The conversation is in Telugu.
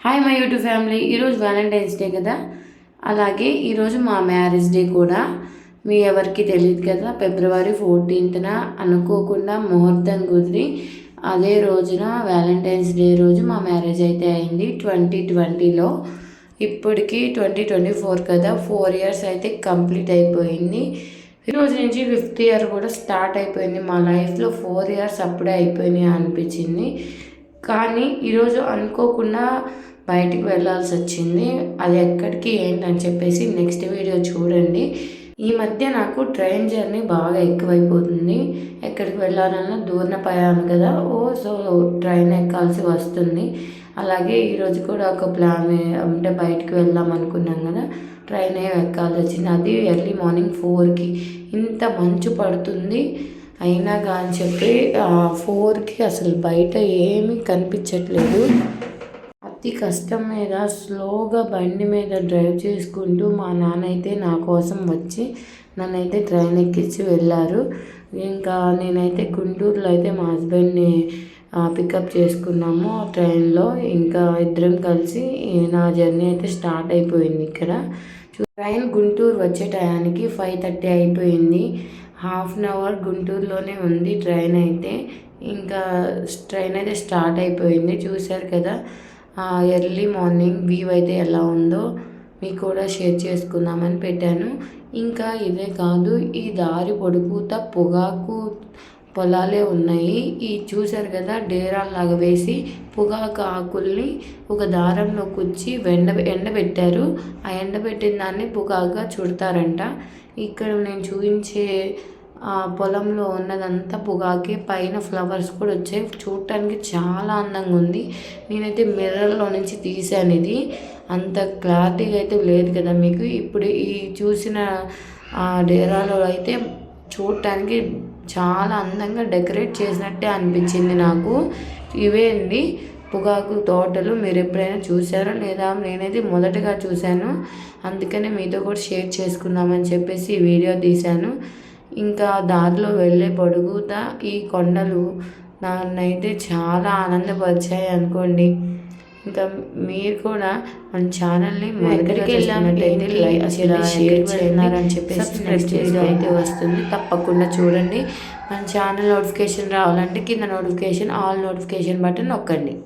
హాయ్ మై యూట్యూబ్ ఫ్యామిలీ ఈరోజు వ్యాలంటైన్స్ డే కదా? అలాగే ఈరోజు మా మ్యారేజ్ డే కూడా. మీ ఎవరికి తెలియదు కదా? ఫిబ్రవరి ఫోర్టీన్త్న అనుకోకుండా ముహూర్తం కుదిరి అదే రోజున వ్యాలంటైన్స్ డే రోజు మా మ్యారేజ్ అయితే అయింది ట్వంటీ ట్వంటీలో ఇప్పటికి ట్వంటీ ట్వంటీ ఫోర్ కదా? ఫోర్ ఇయర్స్ అయితే కంప్లీట్ అయిపోయింది. ఈరోజు నుంచి ఫిఫ్త్ ఇయర్ కూడా స్టార్ట్ అయిపోయింది మా లైఫ్లో ఫోర్ ఇయర్స్ అప్పుడే అయిపోయినాయి అనిపించింది. కానీ ఈరోజు అనుకోకుండా బయటికి వెళ్ళాల్సి వచ్చింది. అది ఎక్కడికి ఏంటని చెప్పేసి నెక్స్ట్ వీడియో చూడండి. ఈ మధ్య నాకు ట్రైన్ జర్నీ బాగా ఎక్కువైపోతుంది. ఎక్కడికి వెళ్ళాలన్నా దూరన పోయాను కదా. ఓ సో ట్రైన్ ఎక్కాల్సి వస్తుంది. అలాగే ఈరోజు కూడా ఒక ప్లాన్ అంటే బయటికి వెళ్దాం అనుకున్నాం కదా. ట్రైన్ ఎక్కాల్సి వచ్చింది. అది ఎర్లీ మార్నింగ్ ఫోర్కి ఇంత మంచు పడుతుంది. అయినా కానీ చెప్పి ఫోర్కి అసలు బయట ఏమీ కనిపించట్లేదు. అతి కష్టం మీద స్లోగా బండి మీద డ్రైవ్ చేసుకుంటూ మా నాన్న అయితే నా కోసం వచ్చి నన్నైతే ట్రైన్ ఎక్కించి వెళ్ళారు. ఇంకా నేనైతే గుంటూరులో అయితే మా హస్బెండ్ని పికప్ చేసుకున్నాము ట్రైన్లో. ఇంకా ఇద్దరం కలిసి నా జర్నీ అయితే స్టార్ట్ అయిపోయింది ఇక్కడ. ట్రైన్ గుంటూరు వచ్చే టయానికి ఫైవ్ థర్టీ అయిపోయింది. హాఫ్ అన్ అవర్ గుంటూరులోనే ఉంది ట్రైన్ అయితే. ఇంకా ట్రైన్ అయితే స్టార్ట్ అయిపోయింది. చూశారు కదా ఎర్లీ మార్నింగ్ వ్యూ అయితే ఎలా ఉందో మీకు కూడా షేర్ చేసుకుందామని పెట్టాను. ఇంకా ఇదే కాదు ఈ దారి పొడుగుతా పొగాకు పొలాలే ఉన్నాయి. ఈ చూశారు కదా డేరాల్లాగా వేసి పొగాకు ఆకుల్ని ఒక దారంలో కుచ్చి ఎండ ఎండబెట్టారు ఆ ఎండబెట్టిన దాన్ని పొగాకుగా చుడతారంట. ఇక్కడ నేను చూపించే పొలంలో ఉన్నదంతా పొగాకే పైన ఫ్లవర్స్ కూడా వచ్చాయి. చూడటానికి చాలా అందంగా ఉంది. నేనైతే మిర్రర్లో నుంచి తీసాను ఇది. అంత క్లారిటీగా అయితే లేదు కదా మీకు. ఇప్పుడు ఈ చూసిన డేరాలో అయితే చూడటానికి చాలా అందంగా డెకరేట్ చేసినట్టే అనిపించింది నాకు. ఇవే అండి పొగాకు తోటలు. మీరు ఎప్పుడైనా చూసారో లేదా? నేనైతే మొదటగా చూశాను. అందుకనే మీతో కూడా షేర్ చేసుకుందామని చెప్పేసి ఈ వీడియో తీశాను. ఇంకా దారిలో వెళ్ళే పొడుగుతా ఈ కొండలు నన్నైతే చాలా ఆనందపరిచాయి అనుకోండి. ఇంకా మీరు కూడా మన ఛానల్ని ఎక్కడికి వెళ్ళామంటే లైక్ అసలు షేర్ చేయాలని చెప్పేసి నెక్స్ట్ వీడియో అయితే వస్తుంది. తప్పకుండా చూడండి. మన ఛానల్ నోటిఫికేషన్ రావాలంటే కింద నోటిఫికేషన్ ఆల్ నోటిఫికేషన్ బటన్ నొక్కండి.